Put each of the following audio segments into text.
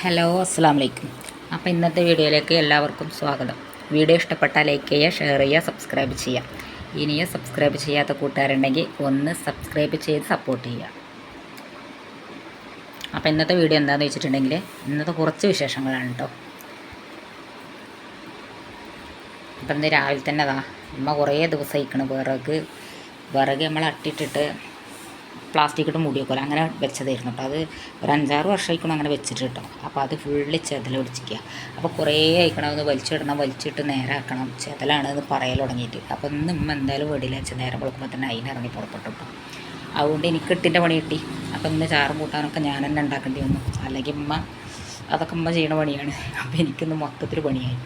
Hello അസ്സാം വലൈക്കും അപ്പോൾ ഇന്നത്തെ വീഡിയോയിലേക്ക് എല്ലാവർക്കും സ്വാഗതം. വീഡിയോ ഇഷ്ടപ്പെട്ടാൽ ലൈക്ക് ചെയ്യുക ഷെയർ ചെയ്യുക സബ്സ്ക്രൈബ് ചെയ്യുക. ഇനിയും സബ്സ്ക്രൈബ് ചെയ്യാത്ത കൂട്ടുകാരുണ്ടെങ്കിൽ ഒന്ന് സബ്സ്ക്രൈബ് ചെയ്ത് സപ്പോർട്ട് ചെയ്യുക. അപ്പോൾ ഇന്നത്തെ വീഡിയോ എന്താണെന്ന് വെച്ചിട്ടുണ്ടെങ്കിൽ ഇന്നത്തെ കുറച്ച് വിശേഷങ്ങളാണ് കേട്ടോ അപ്പം ഇന്ന് രാവിലെ തന്നെ അതാ അമ്മ കുറേ ദിവസം ഇരിക്കണം വിറക്. വിറക് നമ്മൾ അട്ടിട്ടിട്ട് പ്ലാസ്റ്റിക് ഇട്ട് മൂടി അങ്ങനെ വെച്ചതായിരുന്നു കേട്ടോ അത് ഒരു അഞ്ചാറ് വർഷമായിക്കണം അങ്ങനെ വെച്ചിട്ട് കേട്ടോ അപ്പോൾ അത് ഫുള്ള് ചെതൽ പിടിച്ചിരിക്കുക അപ്പോൾ കുറേ ആയിക്കണം അതൊന്ന് വലിച്ചിടണം വലിച്ചിട്ട് നേരാക്കണം. ചെതലാണ് എന്ന് പറയൽ തുടങ്ങിയിട്ട്. അപ്പോൾ ഇന്ന് ഇമ്മ എന്തായാലും വെടിയിൽ വെച്ച് നേരം കൊടുക്കുമ്പോൾ തന്നെ അതിനിറങ്ങി പുറപ്പെട്ടു കേട്ടോ അതുകൊണ്ട് എനിക്ക് ഇട്ടിന്റെ പണി കിട്ടി. അപ്പോൾ ഇന്ന് ചാറും കൂട്ടാനൊക്കെ ഞാൻ തന്നെ ഉണ്ടാക്കേണ്ടി വന്നു. അല്ലെങ്കിൽ ഉമ്മ അതൊക്കെ ഉമ്മ ചെയ്യണ പണിയാണ്. അപ്പോൾ എനിക്കിന്ന് മൊത്തത്തിൽ പണിയായി.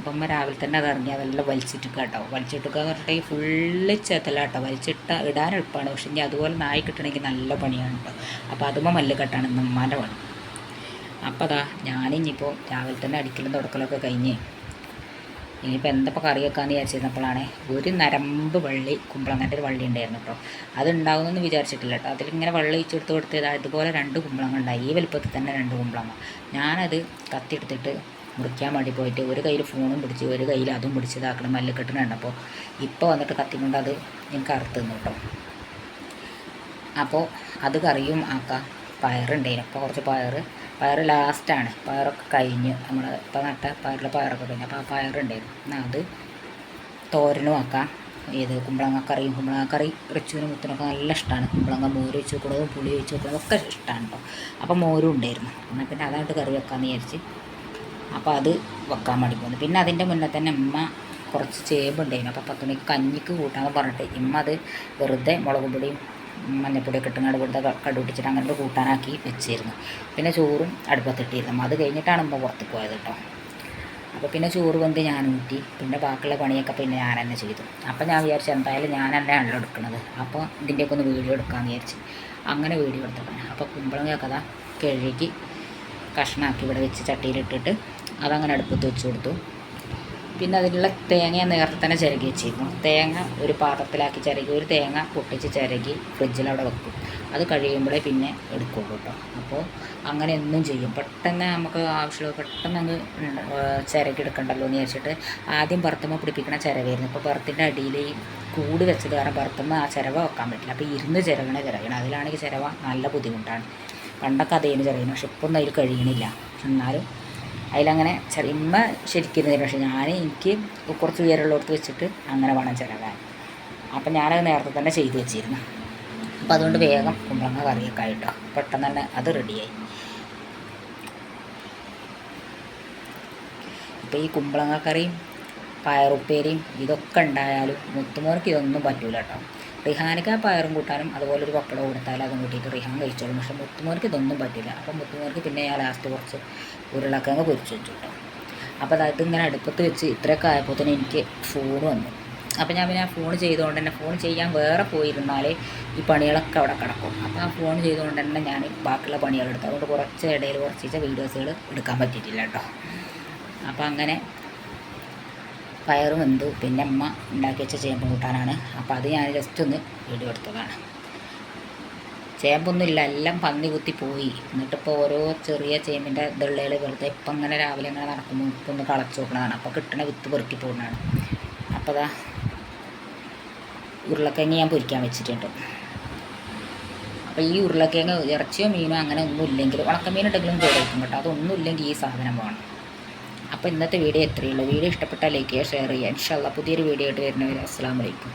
അപ്പം രാവിലെ തന്നെ അത് ഇറങ്ങി അതെല്ലാം വലിച്ചിട്ട് കേട്ടോ വലിച്ചിട്ടുക എന്ന് പറഞ്ഞിട്ടുണ്ടെങ്കിൽ ഫുള്ള് ചെത്തലാട്ടോ വലിച്ചിട്ട ഇടാൻ എളുപ്പമാണ് പക്ഷെ ഇനി അതുപോലെ നായി കിട്ടണമെങ്കിൽ നല്ല പണിയാണ് കേട്ടോ അപ്പോൾ അതുമ്പോൾ മല്ല് കെട്ടാണ് ഉമ്മാന്റെ പണി. അപ്പോൾ അതാ ഞാനിനിയിപ്പോൾ രാവിലെ തന്നെ അടിക്കലും തുടക്കലൊക്കെ കഴിഞ്ഞ് ഇനിയിപ്പോൾ എന്തപ്പോൾ കറി വെക്കാമെന്ന് വിചാരിച്ചിരുന്നപ്പോഴാണ് ഒരു നരമ്പ് വള്ളി കുമ്പളങ്ങന്റെ ഒരു വള്ളി ഉണ്ടായിരുന്നു കേട്ടോ അതുണ്ടാവുമെന്ന് വിചാരിച്ചിട്ടില്ല കേട്ടോ അതിലിങ്ങനെ വെള്ളം ഒഴിച്ചെടുത്ത് കൊടുത്ത് അതുപോലെ രണ്ട് കുമ്പളങ്ങ ഉണ്ടായി. ഈ വലുപ്പത്തിൽ തന്നെ രണ്ട് കുമ്പളങ്ങ. ഞാനത് കത്തിയെടുത്തിട്ട് മുറിക്കാൻ വേണ്ടി പോയിട്ട് ഒരു കയ്യിൽ ഫോണും പിടിച്ച് ഒരു കയ്യിൽ അതും പിടിച്ച് ഇതാക്കണം മല്ലിക്കെട്ടിനുണ്ട് അപ്പോൾ ഇപ്പോൾ വന്നിട്ട് കത്തിക്കൊണ്ട് അത് എനിക്ക് അറുത്ത് തന്നു കേട്ടോ അപ്പോൾ അത് കറിയും ആക്കാം. പയറുണ്ടായിരുന്നു അപ്പോൾ കുറച്ച് പയർ പയർ ലാസ്റ്റാണ് പയറൊക്കെ കഴിഞ്ഞ് നമ്മൾ ഇപ്പോൾ നട്ട പയറിലെ പയറൊക്കെ കഴിഞ്ഞു. അപ്പോൾ ആ പയറുണ്ടായിരുന്നു അത് തോരനും ആക്കാം. ഏത് കുമ്പളങ്ങ കറി റിച്ചുവിനും മുത്തിനൊക്കെ നല്ല ഇഷ്ടമാണ് കുമ്പളങ്ങ മോര് വെച്ച് വെക്കണതും പുളി വെച്ച് വെക്കണതും ഒക്കെ ഇഷ്ടമാണ് കേട്ടോ അപ്പോൾ മോരും ഉണ്ടായിരുന്നു. എന്നാൽ പിന്നെ അതായിട്ട് കറി വെക്കാമെന്ന് വിചാരിച്ച് അപ്പോൾ അത് വെക്കാൻ വേണ്ടി പോകുന്നു പിന്നെ അതിന്റെ മുന്നേ തന്നെ ഉമ്മ കുറച്ച് ചേമ്പുണ്ടായിരുന്നു. അപ്പോൾ പത്ത് മണിക്ക് കഞ്ഞിക്ക് കൂട്ടാന്ന് പറഞ്ഞിട്ട് ഇമ്മ അത് വെറുതെ മുളക് പൊടിയും മഞ്ഞപ്പൊടിയൊക്കെ ഇട്ടുങ്ങാണ്ട് വെറുതെ കടുപിടിച്ചിട്ട് അങ്ങനെ കൂട്ടാനാക്കി വെച്ചിരുന്നു. പിന്നെ ചോറും അടുപ്പത്തിട്ടിരുന്നു അത് കഴിഞ്ഞിട്ടാണ് ഉമ്മ പുറത്ത് പോയത് കേട്ടോ. അപ്പോൾ പിന്നെ ചോറ് വെന്ത് ഞാൻ ഊറ്റി പിന്നെ ബാക്കിയുള്ള പണിയൊക്കെ പിന്നെ ഞാൻ തന്നെ ചെയ്തു. അപ്പോൾ ഞാൻ വിചാരിച്ചു എന്തായാലും ഞാൻ തന്നെയാണല്ലോ എടുക്കുന്നത് അപ്പോൾ ഇതിന്റെയൊക്കെ ഒന്ന് വീഡിയോ എടുക്കാമെന്ന് വിചാരിച്ച് അങ്ങനെ വീഡിയോ എടുത്തതാണ്. അപ്പോൾ കുമ്പളങ്ങയൊക്കെ അതാ കഴുകി കഷ്ണാക്കി ഇവിടെ വെച്ച് ചട്ടിയിലിട്ടിട്ട് അതങ്ങനെ അടുപ്പത്ത് വെച്ച് കൊടുത്തു. പിന്നെ അതിലുള്ള തേങ്ങ തന്നെ ചിരകി വെച്ചിരുന്നു. തേങ്ങ ഒരു പാത്രത്തിലാക്കി ചിരകി ഒരു തേങ്ങ പൊട്ടിച്ച് ചിരകി ഫ്രിഡ്ജിൽ അവിടെ വെക്കും. അത് കഴിയുമ്പോഴേ പിന്നെ എടുക്കുള്ളൂ കേട്ടോ. അപ്പോൾ അങ്ങനെ ഒന്നും ചെയ്യും. പെട്ടെന്ന് നമുക്ക് ആവശ്യമുള്ള പെട്ടെന്ന് അങ്ങ് ചിരകി എടുക്കണ്ടല്ലോ എന്ന് വിചാരിച്ചിട്ട് ആദ്യം പുറത്തുമ്പോൾ പിടിപ്പിക്കണ ചിരവായിരുന്നു. ഇപ്പോൾ പുറത്തിന്റെ അടിയിൽ കൂട് വെച്ചത് കാരണം പുറത്തുനിന്ന് ആ ചിരവ വെക്കാൻ പറ്റില്ല. അപ്പോൾ ഇരുന്ന് ചിരകണ ചിരകണം. അതിലാണെങ്കിൽ ചിരവ നല്ല ബുദ്ധിമുട്ടാണ്. പണ്ടൊക്കെ അതേന് ചെറിയണം പക്ഷെ ഇപ്പം അതിൽ കഴിയണില്ല. എന്നാലും അതിലങ്ങനെ ചെറിയ ചെറിയമ്മ ശരിക്കിരുന്നില്ല. പക്ഷെ ഞാൻ എനിക്ക് കുറച്ച് ഉയരമുള്ളിടത്ത് വെച്ചിട്ട് അങ്ങനെ വേണം ചിലവാൻ. അപ്പം ഞാനത് നേരത്തെ തന്നെ ചെയ്തു വെച്ചിരുന്നു. അപ്പം അതുകൊണ്ട് വേഗം കുമ്പളങ്ങ കറിയൊക്കെ ആയിട്ടോ പെട്ടെന്ന് തന്നെ അത് റെഡിയായി ഇപ്പോൾ ഈ കുമ്പളങ്ങ കറിയും പയറുപ്പേരിയും ഇതൊക്കെ ഉണ്ടായാലും മുത്തുമോർക്ക് ഇതൊന്നും പറ്റൂല കേട്ടോ. റിഹാനക്ക് ആ പയറും കൂട്ടാനും അതുപോലെ ഒരു പപ്പടം കൊടുത്താൽ അതും കൂട്ടിയിട്ട് റിഹാൻ കഴിച്ചോളും. പക്ഷെ മുത്തുമോർക്ക് ഇതൊന്നും പറ്റില്ല അപ്പം മുത്തുമോർക്ക് പിന്നെ ഞാൻ ലാസ്റ്റ് കുറച്ച് ഉരുളക്കിഴങ്ങ് പൊരിച്ചു വെച്ചു കേട്ടോ. അപ്പോൾ അതായത് ഇങ്ങനെ അടുപ്പത്ത് വെച്ച് ഇത്രയൊക്കെ ആയപ്പോൾ തന്നെ എനിക്ക് ഫോൺ വന്നു. അപ്പോൾ ഞാൻ പിന്നെ ആ ഫോൺ ചെയ്തുകൊണ്ട് തന്നെ ഫോൺ ചെയ്യാൻ വേറെ പോയിരുന്നാലേ ഈ പണികളൊക്കെ അവിടെ കിടക്കും. അപ്പോൾ ആ ഫോൺ ചെയ്തുകൊണ്ട് തന്നെ ഞാൻ ബാക്കിയുള്ള പണികൾ എടുത്തു. അതുകൊണ്ട് കുറച്ച് ഇടയിൽ കുറച്ച് വീഡിയോസുകൾ എടുക്കാൻ പറ്റിയിട്ടില്ല കേട്ടോ. അപ്പോൾ അങ്ങനെ പയറും വെന്തു പിന്നെ അമ്മ ഉണ്ടാക്കി വെച്ച ചേമ്പ് കൂട്ടാനാണ്. അപ്പോൾ അത് ഞാൻ ജസ്റ്റ് ഒന്ന് വീഡിയോ എടുത്തതാണ്. ചേമ്പൊന്നുമില്ല എല്ലാം പന്നി കുത്തി പോയി. എന്നിട്ടിപ്പോൾ ഓരോ ചെറിയ ചേമ്പിന്റെ ഇതുള്ളതിൽ വെറുതെ ഇപ്പം അങ്ങനെ രാവിലെ ഇങ്ങനെ നടക്കുമ്പോൾ ഇപ്പം ഒന്ന് കളച്ച് നോക്കണതാണ്. അപ്പോൾ കിട്ടണ വിത്ത് പെറുക്കി പോകുന്നതാണ് അപ്പോൾ അതാ ഉരുളക്കിഴങ്ങ് ഞാൻ പൊരിക്കാൻ വെച്ചിട്ടുണ്ട്. അപ്പോൾ ഈ ഉരുളക്കിഴങ്ങ് ഇറച്ചിയോ മീനോ അങ്ങനെ ഒന്നും ഇല്ലെങ്കിൽ ഉണക്കമീൻ ഉണ്ടെങ്കിലും കൂടെ വയ്ക്കും കേട്ടോ. അതൊന്നും ഇല്ലെങ്കിൽ ഈ സാധനം വേണം. അപ്പോൾ ഇന്നത്തെ വീഡിയോ എത്രയുള്ളൂ വീഡിയോ ഇഷ്ടപ്പെട്ടാൽ ലൈക്ക് ചെയ്യുക ഷെയർ ചെയ്യുക. ഇൻഷാല്ല പുതിയൊരു വീഡിയോ ആയിട്ട് വരുന്നവർ അസ്സാം വലൈക്കും